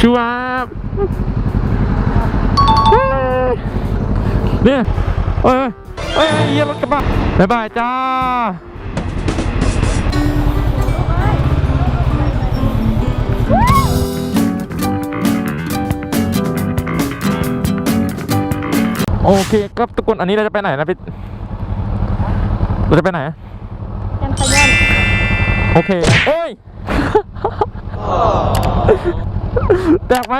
ชัวบเฮ้ยเนี่ยเอ้ยเอ้ยเยี่ยรถกระบะบ๊ายบายจ้าโอเคครับทุกคนอันนี้เราจะไปไหนนะพี่เราจะไปไหนกันขย้อนโอเคโอ้ย แตกไหม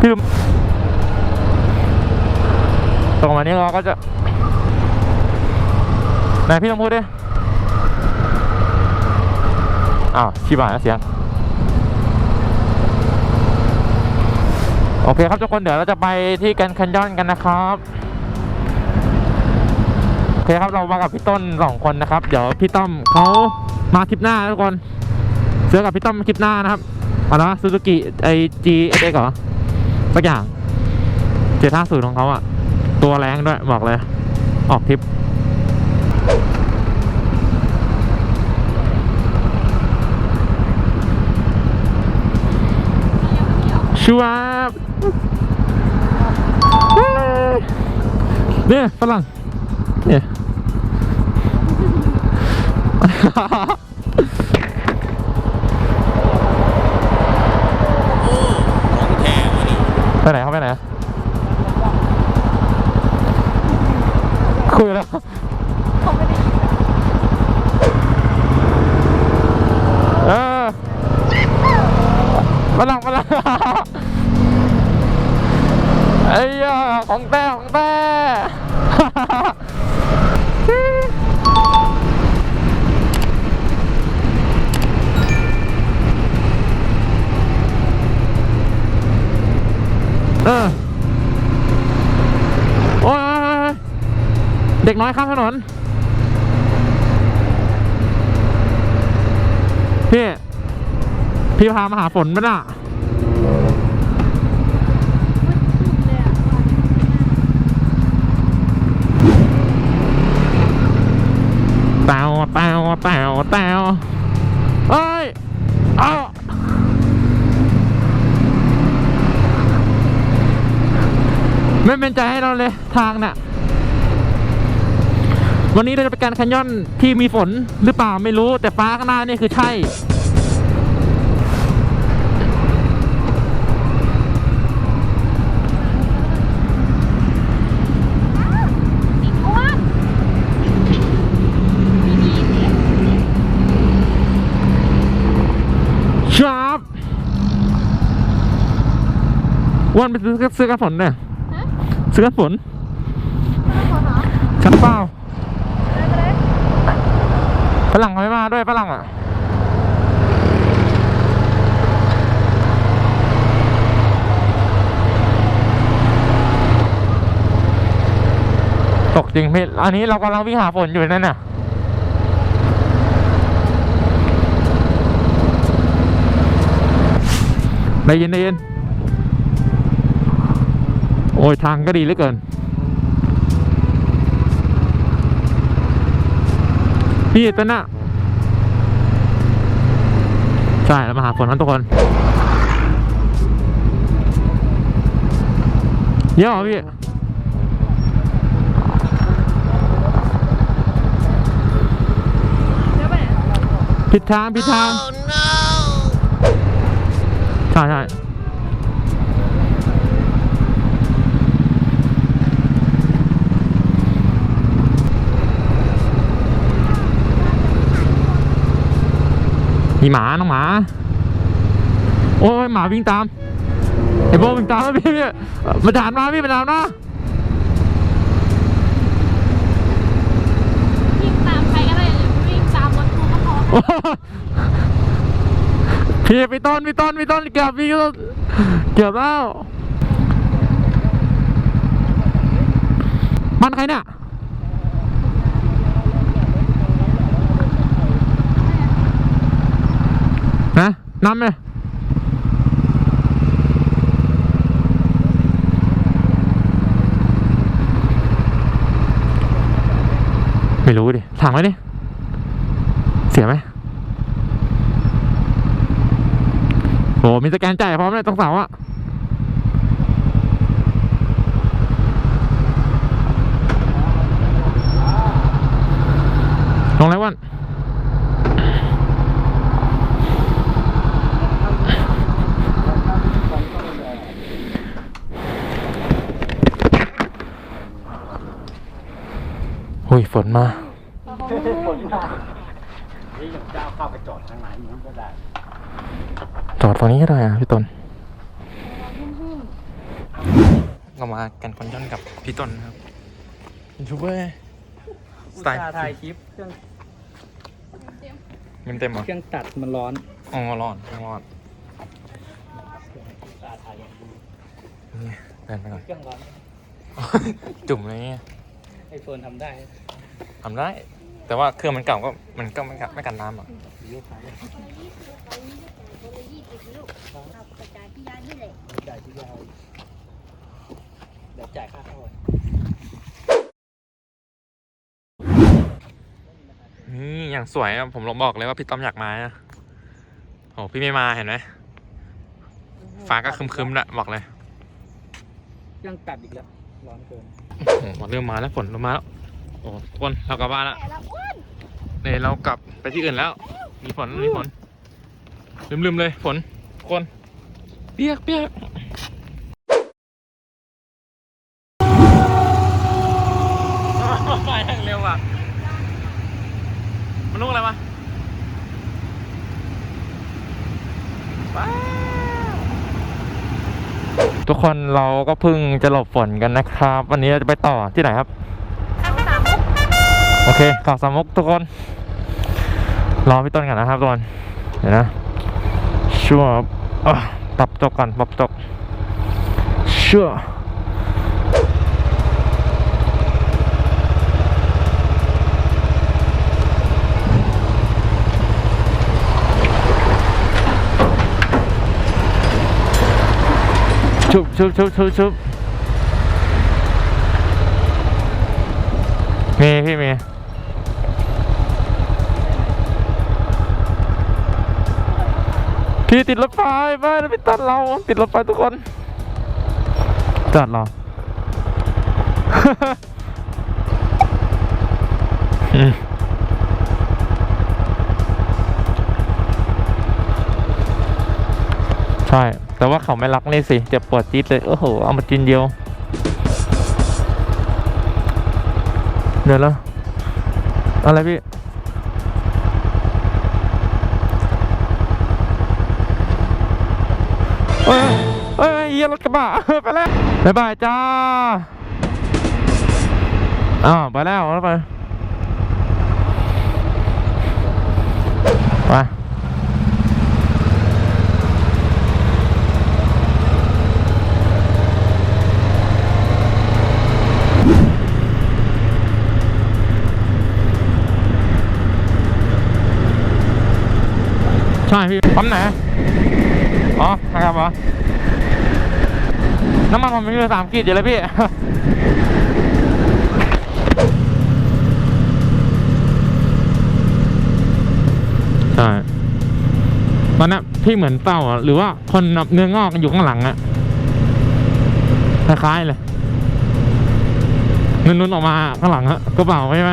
พี่ลุมตรงมานี้เราก็จะไหนพี่ลองพูดดิอ้าวชิบหายแล้วเสียง โอเคครับทุกคนเดี๋ยวเราจะไปที่แกรนด์แคนยอนกันนะครับโอเคครับเรามากับพี่ต้นสองคนนะครับ เดี๋ยวพี่ต้อมเขามาคลิปหน้านะทุกคน เจอกับพี่ต้อมคลิปหน้านะครับอะไรนะซูซูกิไอจีเอสเอ็กเหรอสักอย่างเจ็ดห้าศูนย์ของเขาอะตัวแรงด้วยบอกเลย ออกทริปชัวบเฮ้ยเนี่ยฝรั่งเนี่ย ไปไหนเขาไปไหนคุยแล้วเขาไม่ได้เออฝรั่งฝรั่งไอ้ยาของแต้ของแต้ อยข้ามถนนพี่พี่พามาหาฝนมั้ยน่ะเลยอะเต่าเต่าเตาเตาเอ้ยเอาไม่เป็นใจให้เราเลยทางน่ะ วันนี้เราจะไปการแคนยอนที่มีฝนหรือเปล่าไม่รู้แต่ฟ้าข้างหน้านี่คือใช่ติดอ้วนชาร์ปวันไปซื้อซื้อกันฝนเนี่ยฮะซื้อกันฝนไม่พอเหรอฉันเปล่าได้ไปเลย ฝรั่งไม่มาด้วยฝรั่งอะตกจริงพี่อันนี้เรากำลังวิ่งหาฝนอยู่นั่นน่ะได้ยินได้ยินโอ้ยทางก็ดีเหลือเกิน พี่ต้นน่ะใช่แล้วมาหาฝนนั้นทุกคนเยอะเหรอพี่เดี๋ยวไปไหนผิดทางผิดทางใช่ใช่ มีหมาน้องหมา โอ้ยหมาวิ่งตามไอ้โบวิ่งตามแล้วพี่พี่มาถามมาพี่มาถามนะวิ่งตามใครก็ได้อย่าวิ่งตามรถกูก็พอโอ้พี่ไปต้นไปต้นไปต้นเกือบพี่ก็เกือบแล้วมันใครเนี่ย นะน้ำเลยไม่รู้ดิถามไว้ดิเสียไหมโอ้มีสแกนจ่ายพร้อมเลยตรงเสาอะลงแล้ววันโอ้ยฝนมานี่อย่างเจ้าเข้าไปจอดทางไหนนู้นก็ได้ จอดตรงนี้ก็ได้อะพี่ต้นเรามากันคอนย่อนกับพี่ต้นนะครับยูทูบเบอร์สไตล์ถ่ายคลิปเครื่องมันเต็มเหรอเครื่องตัดมันร้อนอ๋อร้อนร้อนตาถ่ายอย่างดีนี่เดินไปก่อนเครื่องร้อนจุ่มเลยเนี่ยไอโฟนทำได้ ทำได้ แต่ว่าเครื่องมันเก่าก็มันก็ไม่กันไม่กันน้ำหรอกลูกค้าจ่ายที่ยานนี่แหละจ่ายที่ยาวเดี๋ยวจ่ายค่าเข้านี่อย่างสวยอะผมลองบอกเลยว่าพี่ต้อมอยากมานะโอ้พี่ไม่มาเห็นไหมฟ้าก็ครึมๆละบอกเลยเครื่องตัดอีกแล้วร้อนเกินโอ้โหเริ่มมาแล้วฝนเริ่มมาแล้ว โอ้ทุกคนเรากลับบ้านแล้วแต่ละอ้วนเดี๋ยวเรากลับไปที่อื่นแล้ว มีฝนมีฝนลืมๆเลยฝนทุกคนเปียกเปียกไปทางเร็วอะมันลูกอะไรวะว้าวทุกคนเราก็เพิ่งจะหลบฝนกันนะครับ วันนี้เราจะไปต่อที่ไหนครับข้างสามมุก โอเคข่าวสามมุกทุกคน รอพี่ต้นกันนะครับทุกคนเดี๋ยวนะชั่วปรับจบกันปรับจบชั่วชุบชุบชุบชุบชุบมีพี่มี พี่ติดรถไฟไปแล้วพี่ตัดเรา ติดรถไฟทุกคนจัดเรออืมใช่ แต่ว่าเขาไม่รักนี่สิเจ็บปวดจี๊ดเลย โอ้โห เอามาจินเดียว เดี๋ยวแล้ว อะไรพี่ เอ้ยเอ้ยเหี้ยรถกระบะไปแล้วบ๊ายบายจ้าอ้าวไปแล้วแล้วไปไปใช่พี่ปั๊มไหน อ๋อนะครับเหรอน้ำมันผมมีอยู่สามขีดอยู่เลยพี่ ใช่ตอนนี้พี่เหมือนเต่าอะหรือว่าคนนับเนื้องอกอยู่ข้างหลังอะคล้ายๆเลยนุ่นๆออกมาข้างหลังอะกระเป๋าใช่ไหม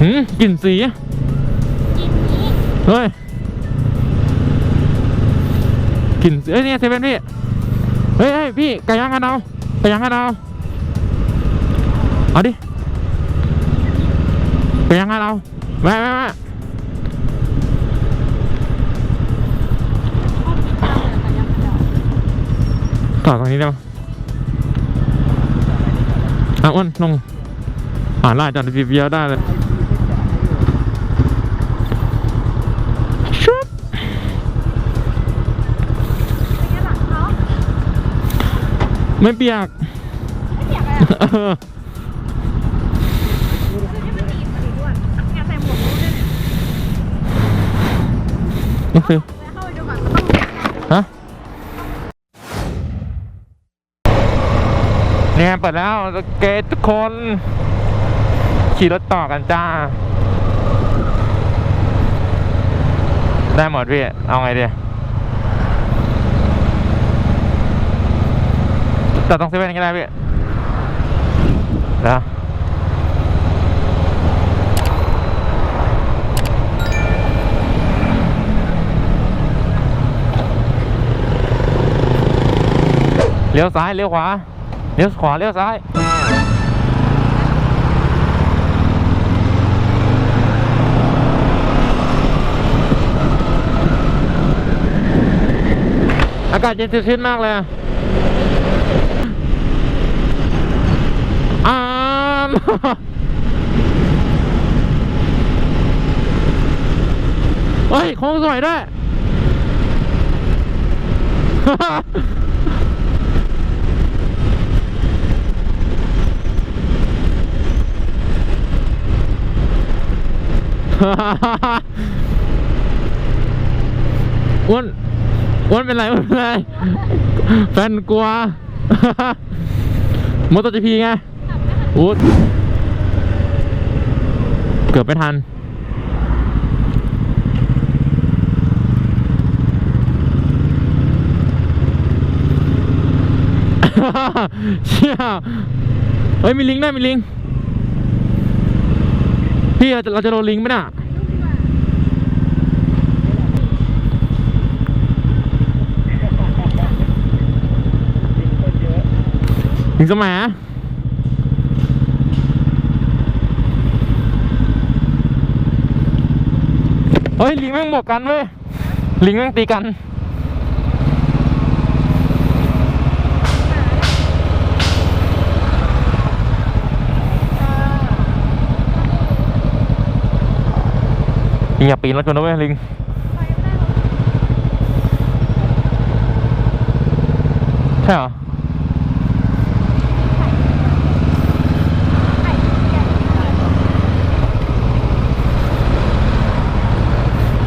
หืมกลิ่นสีอะกินนี้เฮ้ย กลิ่นเอ้ยเนี่ยเซเว่นพี่เฮ้ยพี่ไก่ย่างกันเอาไก่ย่างกันเอาเอาดิไก่ย่างกันเอาแม่แม่แม่ต่อตรงนี้ได้ปะอะอ้วนลงอ่านไล่จอดรีวิวได้เลยชุบ เป็นไงหลังเขา ไม่เปียก ไม่เปียกเลยอะเออคือที่มันตีมันอีกด้วยงานใส่หมวกรู้ด้วยเนี่ยนี่คือไปเข้าไปดูก่อนมันต้องฮะเนี่ยเปิดแล้วเกตทุกคน ขี่รถต่อกันจ้า ได้หมดพี่ เอาไงดี แต่ต้องเซเว่นก็ได้พี่นะเลี้ยวซ้ายเลี้ยวขวาเลี้ยวขวาเลี้ยวซ้ายอากาศเย็นชื้นมากเลยอะอาม เฮ้ยโค้งสวยด้วย อ้วนอ้วนเป็นไรอ้วนเป็นไรแฟนกลัวมอเตอร์จีพีไง อู้เกือบไม่ทัน เชี่ยเฮ้ย มีลิงได้มีลิง พี่เราจะโดนลิงก์ไหมน่ะลิงสมัย ฮ้ยลิงแม่งบวกกันเว้ยลิงแม่งตีกันลิงอย่าปีนรถชนนะเว้ยลิงใช่เหรอ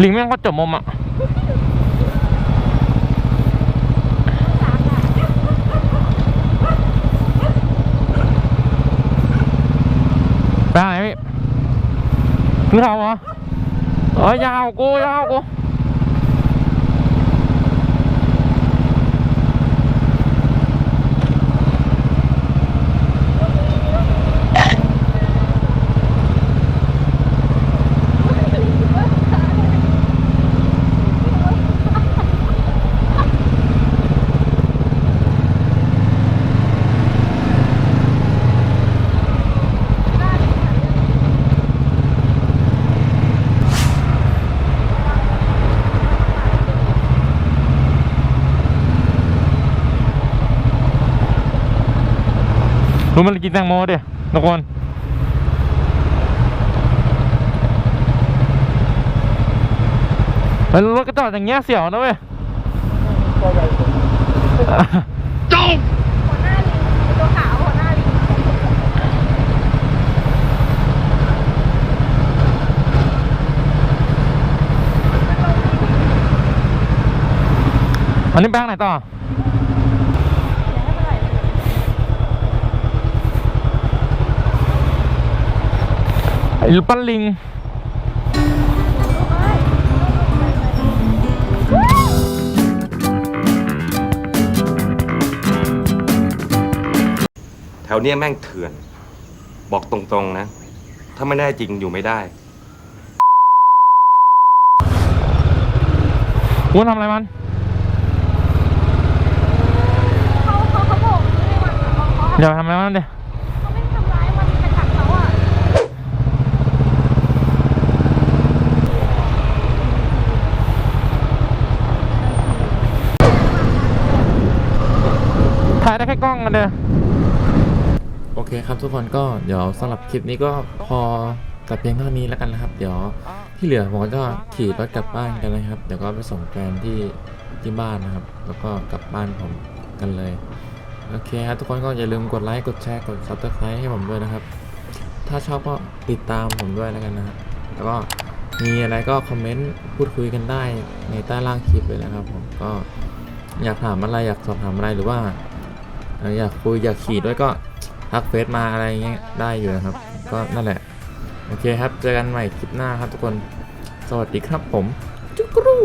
ลิงแม่งก็จบมุมอะไปไหนพี่คือเขาเหรอเอ้ยยาวกูยาวกู รู้มันกินแตงโมดิทุกคนแล้วรถก็จอดอย่างเงี้ยเสียวนะเว้ยหัวหน้าลิงตัวขาวหัวหน้าลิงอันนี้แบงค์ไหนต่อ ไอ้ลูกปั้นลิงแถวเนี้ยแม่งเถื่อน บอกตรงๆนะ ถ้าไม่แน่จริงอยู่ไม่ได้วุ้นทำอะไรมัน เขาเขาเขาโบกให้มันเขาเขา อย่าไปทำอะไรมันดิเขาไม่ทำร้ายมันไปกัดเขาอะ ถ่าย ได้แค่กล้องกันเด้อโอเคครับทุกคนก็เดี๋ยวสำหรับคลิปนี้ก็พอแต่เพียงเท่านี้แล้วกันนะครับ เดี๋ยวที่เหลือผมก็ขี่รถกลับบ้านกันนะครับ เดี๋ยวก็ไปส่งแฟนที่ที่บ้านนะครับ แล้วก็กลับบ้านผมกันเลย โอเคครับทุกคนก็อย่าลืมกดไลค์ กดแชร์ กด subscribe ให้ผมด้วยนะครับ ถ้าชอบก็ติดตามผมด้วยแล้วกันนะครับแล้วก็มีอะไรก็คอมเมนต์พูดคุยกันได้ในใต้ล่างคลิปเลยนะครับ ผมก็อยากถามอะไรอยากสอบถามอะไรหรือว่า อยากคุยอยากขี่ด้วยก็ทักเฟซมาอะไรเงี้ยได้อยู่นะครับ ก็นั่นแหละ โอเคครับ เจอกันใหม่คลิปหน้าครับทุกคน สวัสดีครับผมจุกรู